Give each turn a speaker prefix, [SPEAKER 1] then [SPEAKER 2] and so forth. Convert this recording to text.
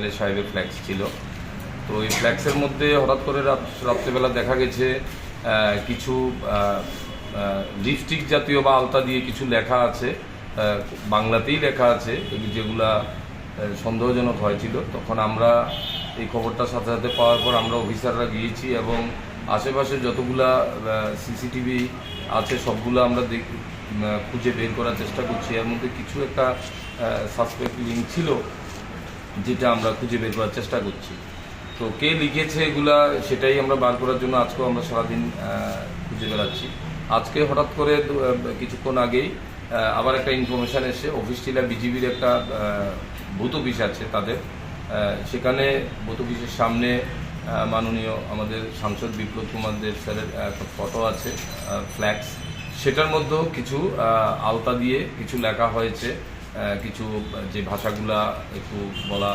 [SPEAKER 1] MLA সাহেবের flax ছিল। তো এই ফ্ল্যাক্সের মধ্যে হঠাৎ করে রাত, রাত্রেবেলা দেখা গেছে কিছু লিপস্টিক জাতীয় বা আলতা দিয়ে কিছু লেখা আছে বাংলাতেই লেখা আছে, যেগুলা সন্দেহজনক হয়েছিল। তখন আমরা এই খবরটা সাথে সাথে পাওয়ার পর আমরা অফিসাররা গিয়েছি এবং আশেপাশে যতগুলা সিসিটিভি আছে, সবগুলো আমরা খুঁজে বের করার চেষ্টা করছি। এর মধ্যে কিছু একটা সাসপেক্ট লিঙ্ক ছিল। যেটা আমরা খুঁজে বের করার চেষ্টা করছি। তো কে লিখেছে এগুলা সেটাই আমরা বার করার জন্য আজকেও আমরা সারাদিন খুঁজে বেড়াচ্ছি। আজকে হঠাৎ করে কিছুক্ষণ আগেই আবার একটা ইনফরমেশন এসে অফিস টিলা বিজিবির একটা ভূত অফিস আছে তাদের। সেখানে ভূত অফিসের সামনে মাননীয় আমাদের সাংসদ বিপ্লব কুমার দেব স্যারের একটা ফটো আছে ফ্ল্যাক্স সেটার মধ্যেও কিছু আলতা দিয়ে কিছু লেখা হয়েছে। কিছু যে ভাষাগুলা একটু বলা